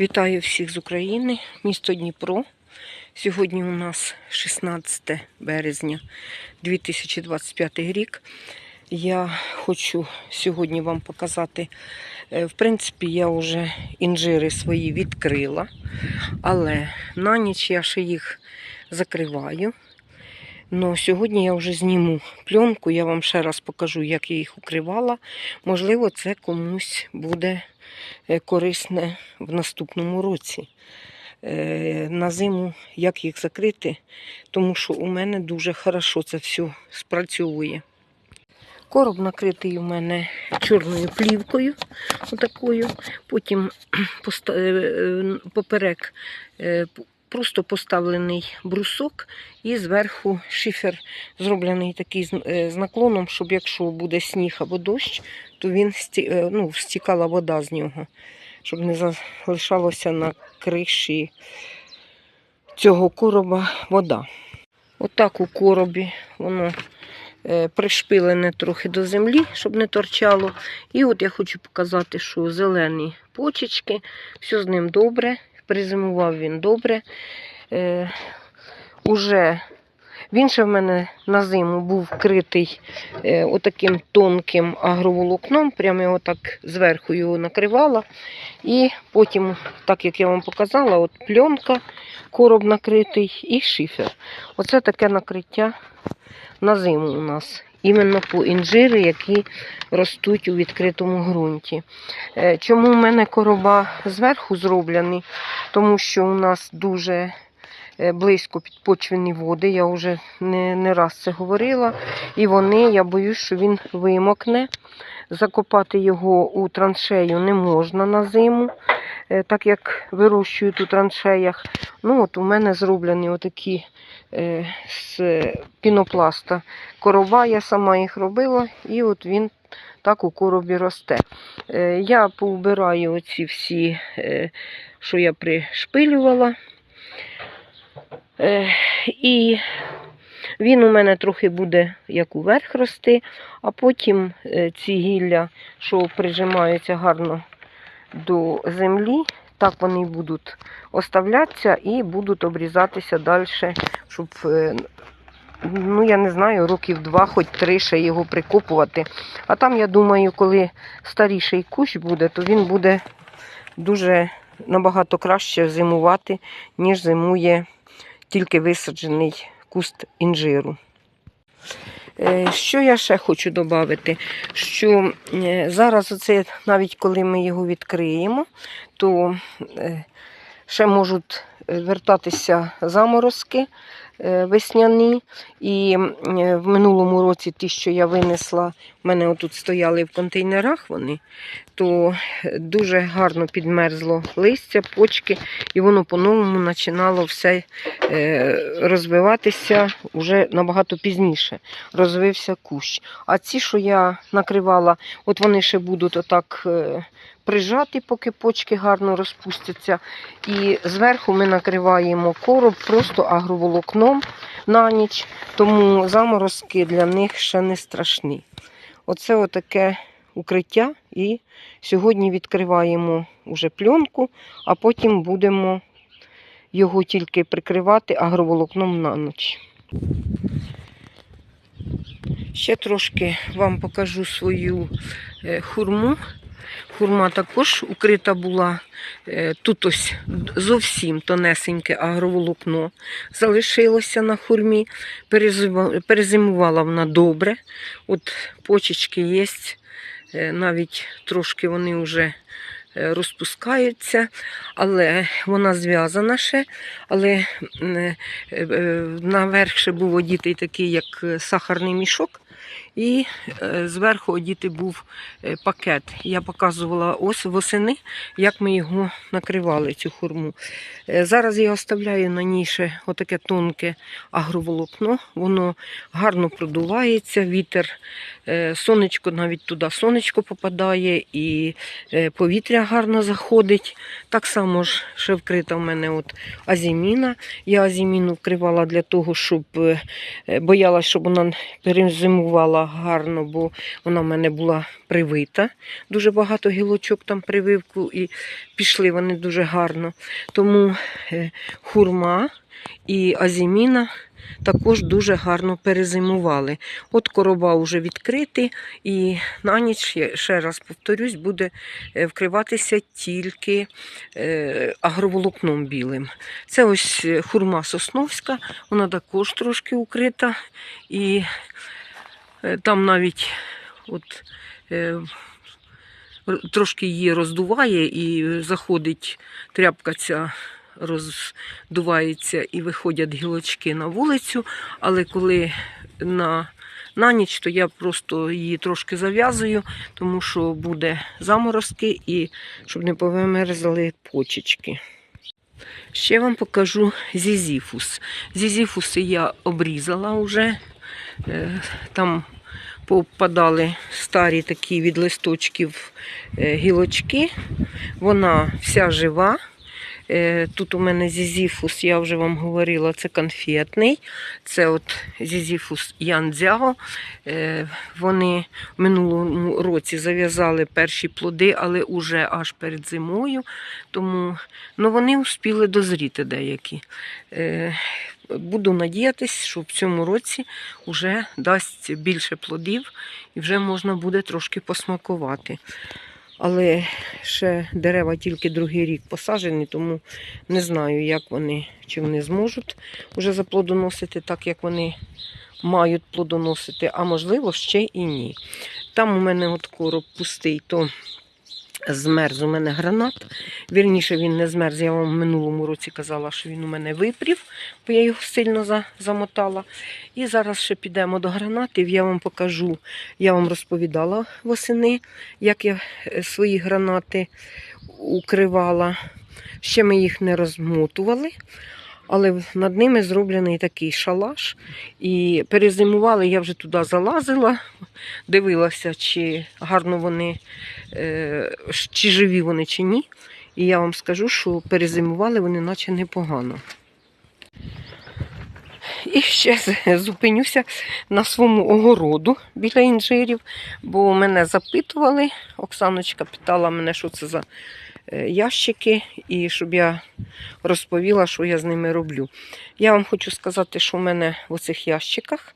Вітаю всіх з України, місто Дніпро. Сьогодні у нас 16 березня 2025 рік. Я хочу сьогодні вам показати. е, В принципі, я вже інжири свої відкрила, але на ніч я ще їх закриваю. Но сьогодні я вже зніму пленку, я вам ще раз покажу, як я їх укривала. Можливо, це комусь буде корисне в наступному році. Е, На зиму як їх закрити, тому що у мене дуже хорошо це все спрацьовує. Короб накритий у мене чорною плівкою, отакою. Потім е, е, поперек е, просто поставлений брусок і зверху шифер зроблений такий е, з наклоном, щоб якщо буде сніг або дощ, то він сті- е, ну, стікала вода з нього, щоб не залишалося на криші цього короба вода. Отак у коробі воно е, пришпилене трохи до землі, щоб не торчало. І от я хочу показати, що зелені почечки, все з ним добре. Призимував він добре. Е, уже він ще в мене на зиму був вкритий е, отаким тонким агроволокном, прямо його так зверху його накривала. І потім, так як я вам показала, от пленка, короб накритий і шифер. Оце таке накриття на зиму у нас. Іменно по інжири, які ростуть у відкритому ґрунті. Е, Чому в мене короба зверху зроблені? Тому що у нас дуже близько підпочвені води. Я вже не, не раз це говорила. І вони, я боюсь, що він вимокне. Закопати його у траншею не можна на зиму, е, так як вирощують у траншеях. Ну, от у мене зроблені отакі е, з пінопласта короба, я сама їх робила, і от він так у коробі росте. Е, я поубираю оці всі, е, що я пришпилювала. Е, і він у мене трохи буде як уверх рости, а потім е, ці гілля, що прижимаються гарно до землі, так вони будуть оставлятися і будуть обрізатися далі, щоб, е, ну я не знаю, років два, хоч три ще його прикопувати. А там, я думаю, коли старіший кущ буде, то він буде дуже набагато краще зимувати, ніж зимує тільки висаджений куст інжиру. Е, Що я ще хочу додати? Що е, зараз, оце, навіть коли ми його відкриємо, то е, ще можуть е, вертатися заморозки е, весняні. І е, в минулому році ті, що я винесла, в мене отут стояли в контейнерах вони, то дуже гарно підмерзло листя, почки, і воно по-новому починало все розвиватися уже набагато пізніше. Розвився кущ. А ці, що я накривала, от вони ще будуть отак прижаті, поки почки гарно розпустяться. І зверху ми накриваємо короб просто агроволокном на ніч, тому заморозки для них ще не страшні. Оце отаке укриття. І сьогодні відкриваємо уже пленку, а потім будемо його тільки прикривати агроволокном на ніч. Ще трошки вам покажу свою е, хурму. Хурма також укрита була. Е, Тут ось зовсім тонесеньке агроволокно залишилося на хурмі. Перезимувала вона добре. От почечки є, е, навіть трошки вони вже е, розпускаються, але вона зв'язана ще. Але наверх ще був одітий такий, як сахарний мішок. І е, зверху одітий був е, пакет. Я показувала ось восени, як ми його накривали, цю хурму. Е, Зараз я оставляю на ній ще отаке тонке агроволокно. Воно гарно продувається, вітер, сонечко навіть туди сонечко попадає, і повітря гарно заходить. Так само ж ще вкрита в мене от азіміна. Я азіміну вкривала для того, щоб боялась, щоб вона перезимувала росла гарно, бо вона в мене була привита. Дуже багато гілочок там прививку і пішли вони дуже гарно. Тому е, хурма і азіміна також дуже гарно перезимували. От короба вже відкриті, і на ніч, ще раз повторюсь, буде е, вкриватися тільки е, агроволокном білим. Це ось хурма сосновська, вона також трошки укрита, і там навіть от, е, трошки її роздуває і заходить тряпка ця роздувається і виходять гілочки на вулицю, але коли на, на ніч, то я просто її трошки зав'язую, тому що буде заморозки і щоб не повимерзли почечки. Ще вам покажу зізіфус. Зізіфуси я обрізала вже. Е, Там попадали старі такі від листочків е, гілочки. Вона вся жива. Е, Тут у мене зізіфус, я вже вам говорила, це конфетний. Це от зізіфус Янцзяо. Е, Вони в минулому році зав'язали перші плоди, але уже аж перед зимою. Тому ну, вони успіли дозріти деякі. Е, Буду надіятись, що в цьому році вже дасть більше плодів і вже можна буде трошки посмакувати. Але ще дерева тільки другий рік посаджені, тому не знаю, як вони, чи вони зможуть вже заплодоносити так, як вони мають плодоносити, а можливо ще і ні. Там у мене от короб пустий, то змерз у мене гранат. Вірніше він не змерз. Я вам в минулому році казала, що він у мене випрів, бо я його сильно за- замотала. І зараз ще підемо до гранатів. Я вам покажу, я вам розповідала восени, як я е, свої гранати укривала. Ще ми їх не розмотували. Але над ними зроблений такий шалаш. І перезимували, я вже туди залазила, дивилася, чи гарно вони, е, чи живі вони, чи ні. І я вам скажу, що перезимували вони наче непогано. І ще зупинюся на своєму огороду біля інжирів, бо мене запитували. Оксаночка питала мене, що це за ящики, і щоб я розповіла, що я з ними роблю. Я вам хочу сказати, що в мене в оцих ящиках.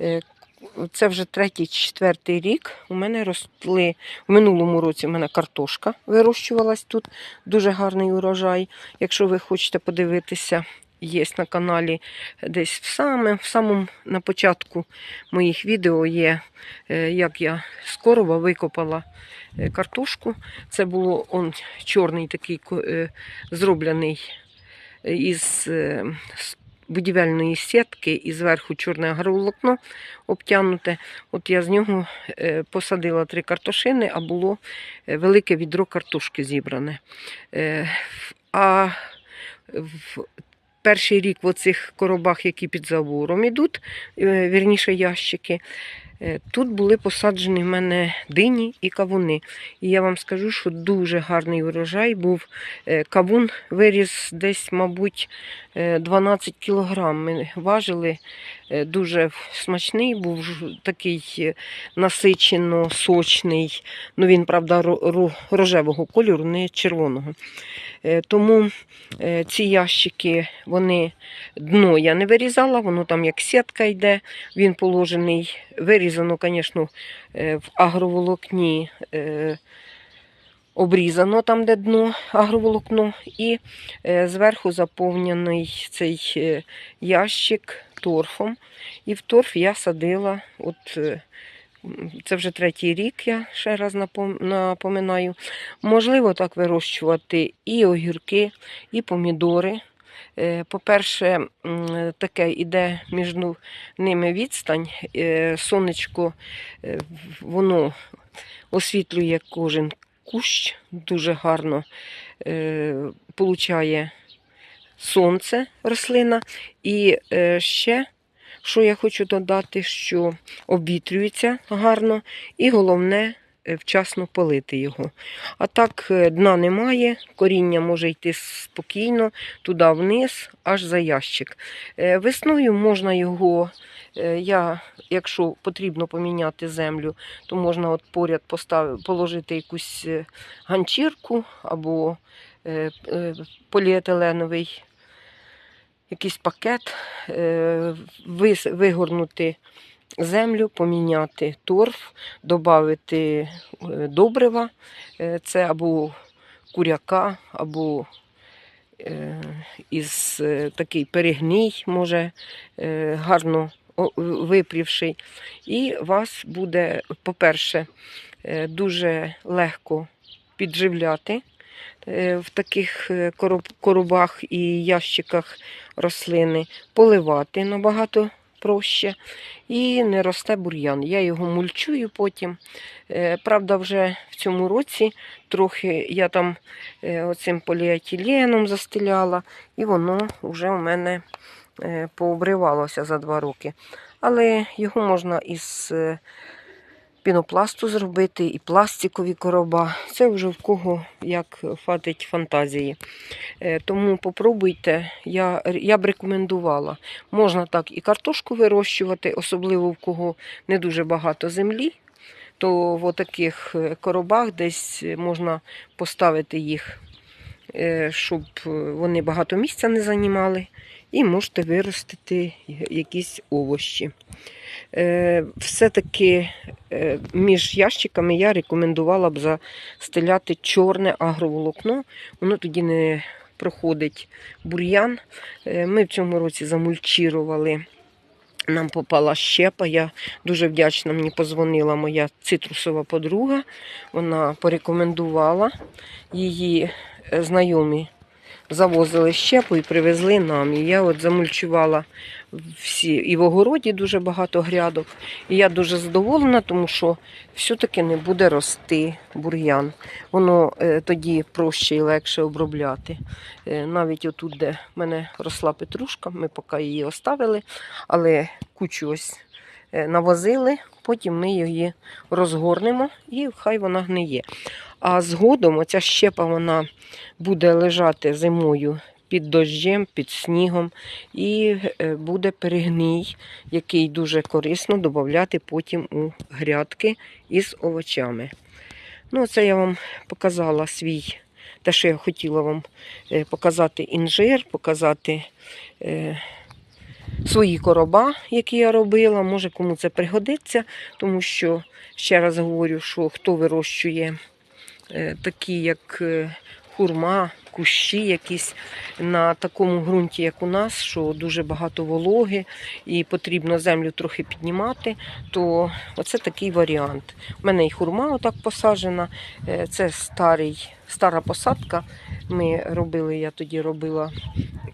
е, Це вже третій, четвертий рік. У мене росли в минулому році. У мене картошка вирощувалась тут. Дуже гарний урожай. Якщо ви хочете подивитися, є на каналі десь в саме, в самому на початку моїх відео є, е, як я корова викопала е, картошку. Це було он чорний такий е, зроблений е, із будівельної сітки і зверху чорне агроволокно обтягнуте. От я з нього посадила три картошини, а було велике відро картошки зібране. А в перший рік в оцих коробах, які під забором ідуть, вірніше ящики, тут були посаджені в мене дині і кавуни. І я вам скажу, що дуже гарний урожай був. Е, Кавун виріс десь, мабуть, е, 12 кілограм. Ми важили е, дуже смачний, був такий е, насичено сочний. Ну він, правда, ро- ро- рожевого кольору, не червоного. Е, Тому е, ці ящики, вони дно я не вирізала, воно там як сітка йде, він положений, вирізано, звісно, е, в агроволокні. е, Обрізано там, де дно агроволокно, і е, зверху заповнений цей ящик торфом. І в торф я садила, от це вже третій рік, я ще раз напом- напоминаю. Можливо так вирощувати і огірки, і помідори. Е, По-перше, таке іде між ну- ними відстань. Е, Сонечко е, воно освітлює кожен кущ, дуже гарно получає сонце рослина. І ще, що я хочу додати, що обвітрюється гарно, і головне, вчасно полити його. А так е, дна немає, коріння може йти спокійно туди вниз, аж за ящик. Е, Весною можна його, е, я, якщо потрібно поміняти землю, то можна от поряд поставити, положити якусь е, ганчірку або е, е, поліетиленовий якийсь пакет, е, вигорнути землю, поміняти торф, додати добрива, е, це або куряка, або е, із е, такий перегній, може е, гарно випрівший. І вас буде, по-перше, е, дуже легко підживляти е, в таких е, короб- коробах і ящиках рослини, поливати набагато проще і не росте бур'ян. Я його мульчую потім. Е, Правда, вже в цьому році трохи я там е, оцим поліетиленом застеляла, і воно вже у мене е, пообривалося за два роки. Але його можна із пінопласту зробити, і пластикові короба. Це вже в кого як хватить фантазії. Е, Тому попробуйте, я, я б рекомендувала. Можна так і картошку вирощувати, особливо в кого не дуже багато землі. То в таких коробах десь можна поставити їх, е, щоб вони багато місця не займали, і можете виростити якісь овощі. Е, Все-таки е, між ящиками я рекомендувала б застеляти чорне агроволокно. Воно тоді не проходить бур'ян. Е, Ми в цьому році замульчірували. Нам попала щепа. Я дуже вдячна. Мені позвонила моя цитрусова подруга. Вона порекомендувала її знайомі. Завозили щепу і привезли нам. І я от замульчувала всі. І в огороді дуже багато грядок. І я дуже задоволена, тому що все-таки не буде рости бур'ян. Воно е, тоді проще і легше обробляти. Е, навіть отут, де в мене росла петрушка, ми поки її оставили, але кучу ось е, навозили, потім ми її розгорнемо і хай вона гниє. А згодом оця щепа вона буде лежати зимою під дощем, під снігом, і е, буде перегній, який дуже корисно додати потім у грядки із овочами. Ну, це я вам показала свій, те, що я хотіла вам е, показати інжир, показати е, свої короба, які я робила. Може, кому це пригодиться, тому що, ще раз говорю, що хто вирощує е, такі, як е, хурма, кущі якісь на такому ґрунті, як у нас, що дуже багато вологи і потрібно землю трохи піднімати, то оце такий варіант. У мене і хурма отак посаджена. е, Це старий, стара посадка. Ми робили, я тоді робила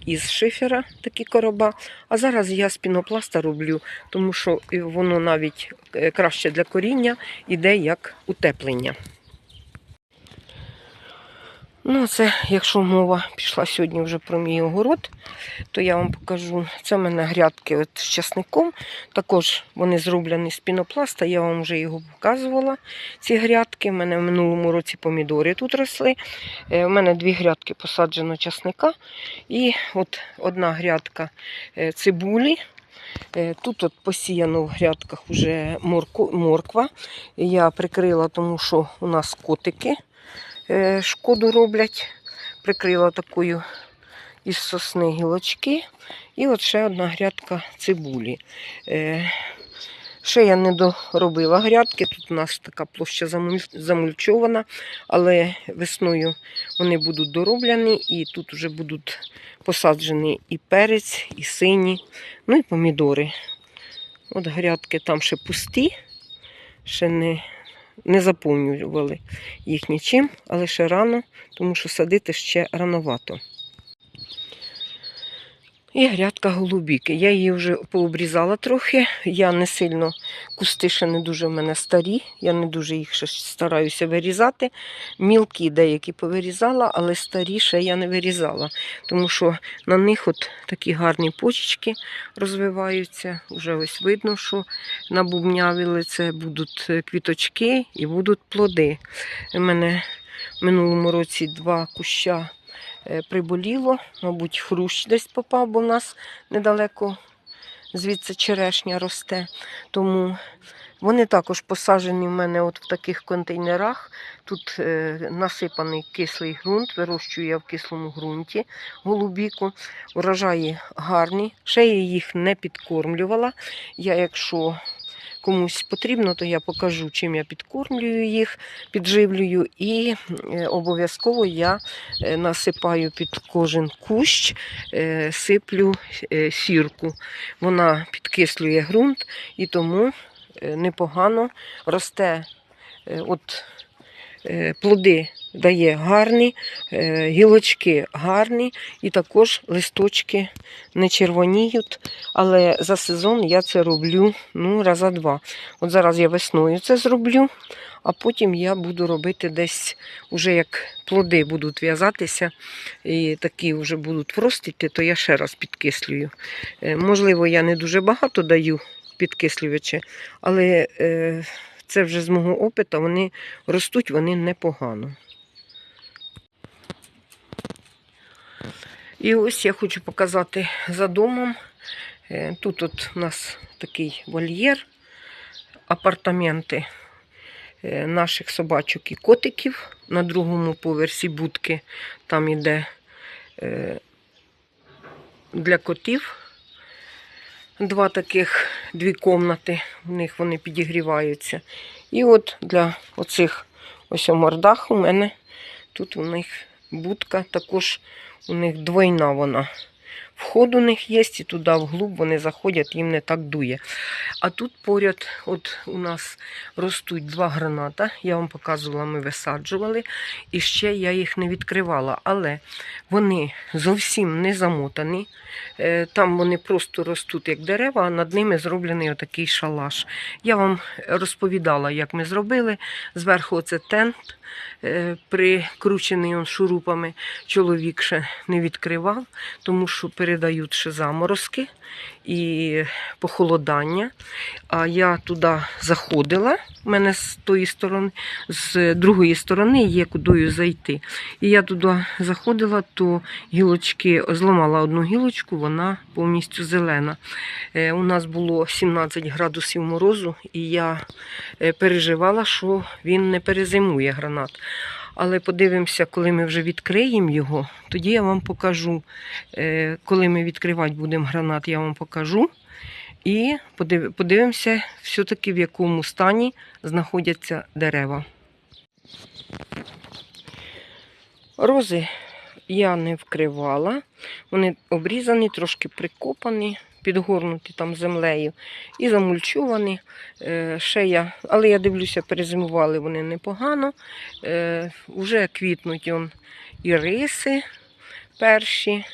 із шифера такі короба. А зараз я з пінопласта роблю, тому що е, воно навіть е, краще для коріння іде як утеплення. Ну, це, якщо мова пішла сьогодні вже про мій огород, то я вам покажу. Це в мене грядки от з часником. Також вони зроблені з пінопласта. Я вам вже його показувала. Ці грядки. У мене в минулому році помідори тут росли. Е, У мене дві грядки посаджено часника. І от одна грядка е, цибулі. Е, Тут от посіяно в грядках вже морква. Я прикрила, тому що у нас котики е, шкоду роблять. Прикрила такою із сосни гілочки. І от ще одна грядка цибулі. Е, Ще я не доробила грядки. Тут у нас така площа замульчована, але весною вони будуть дороблені і тут вже будуть посаджені і перець, і сині, ну і помідори. От грядки там ще пусті, ще не, не заповнювали їх нічим, але ще рано, тому що садити ще рановато. І грядка голубіки. Я її вже пообрізала трохи. Я не сильно, кусти ще не дуже в мене старі. Я не дуже їх ще стараюся вирізати. Мілкі деякі повирізала, але старі ще я не вирізала. Тому що на них от такі гарні почечки розвиваються. Уже ось видно, що набубнявили це будуть е, квіточки і будуть плоди. У мене в минулому році два куща приболіло, мабуть, хрущ десь попав, бо в нас недалеко звідси черешня росте. Тому вони також посаджені в мене от в таких контейнерах. Тут е, насипаний кислий ґрунт, вирощую я в кислому ґрунті голубіку. Урожаї гарні. Ще я їх не підкормлювала. Я, якщо комусь потрібно, то я покажу, чим я підкормлюю їх, підживлюю, і е, обов'язково я е, насипаю під кожен кущ, е, сиплю сірку. Вона підкислює ґрунт і тому непогано росте. От плоди дає гарні, е, гілочки гарні, і також листочки не червоніють. Але за сезон я це роблю ну, раза два. От зараз я весною це зроблю, а потім я буду робити десь, уже як плоди будуть в'язатися і такі вже будуть вростити, то я ще раз підкислюю. Е, Можливо, я не дуже багато даю підкислювачі, але е, це вже з мого опиту, вони ростуть вони непогано. І ось я хочу показати за домом. Е, Тут от у нас такий вольєр, апартаменти е, наших собачок і котиків. На другому поверсі будки там іде е, для котів. Два таких, дві комнати, в них вони підігріваються. І от для оцих ось мордах у мене тут у них будка, також у них двойна вона. Вход у них є, і туди вглуб вони заходять, їм не так дує. А тут поряд, от у нас ростуть два граната. Я вам показувала, ми висаджували. І ще я їх не відкривала. Але вони зовсім не замотані. Е, Там вони просто ростуть як дерева, а над ними зроблений отакий шалаш. Я вам розповідала, як ми зробили. Зверху оце тент е, прикручений шурупами. Чоловік ще не відкривав, тому що передають ще заморозки і похолодання. А я туди заходила, у мене з тої сторони, з другої сторони є кудою зайти. І я туди заходила, то гілочки зламала одну гілочку, вона повністю зелена. Е, У нас було 17 градусів морозу, і я е, переживала, що він не перезимує гранат. Але подивимося, коли ми вже відкриємо його, тоді я вам покажу. Е, Коли ми відкривати будемо гранат, я вам покажу. І подивимося, все-таки в якому стані знаходяться дерева. Рози я не вкривала. Вони обрізані, трошки прикопані, підгорнуті там землею і замульчувані. Е, ще я, але я дивлюся, перезимували вони непогано. Е, уже квітнуть он і риси перші.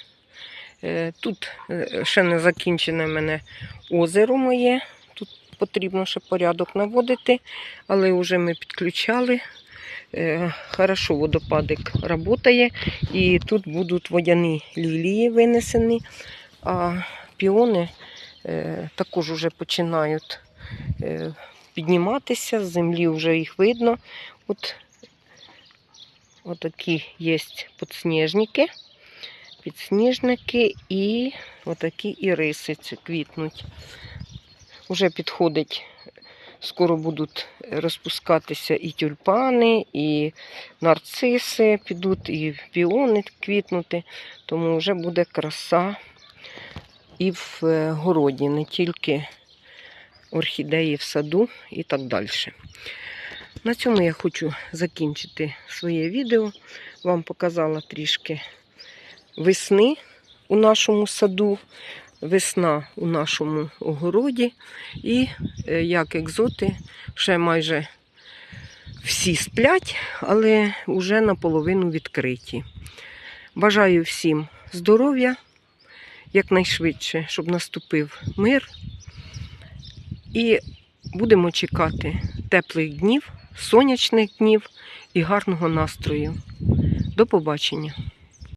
Е, Тут е, ще не закінчене мене озеро моє. Тут потрібно ще порядок наводити, але вже ми підключали. Е, Хорошо водопадик працює. І тут будуть водяні лілії винесені, а піони е, також вже починають е, підніматися, з землі вже їх видно. От Отакі є підсніжники, підсніжники і отакі іриси ці квітнуть. Уже підходить, скоро будуть розпускатися і тюльпани, і нарциси підуть, і піони квітнути, тому вже буде краса і в е, городі, не тільки орхідеї в саду і так далі. На цьому я хочу закінчити своє відео. Вам показала трішки весни у нашому саду, весна у нашому огороді. І е, як екзоти, ще майже всі сплять, але вже наполовину відкриті. Бажаю всім здоров'я якнайшвидше, щоб наступив мир. І будемо чекати теплих днів, сонячних днів і гарного настрою. До побачення!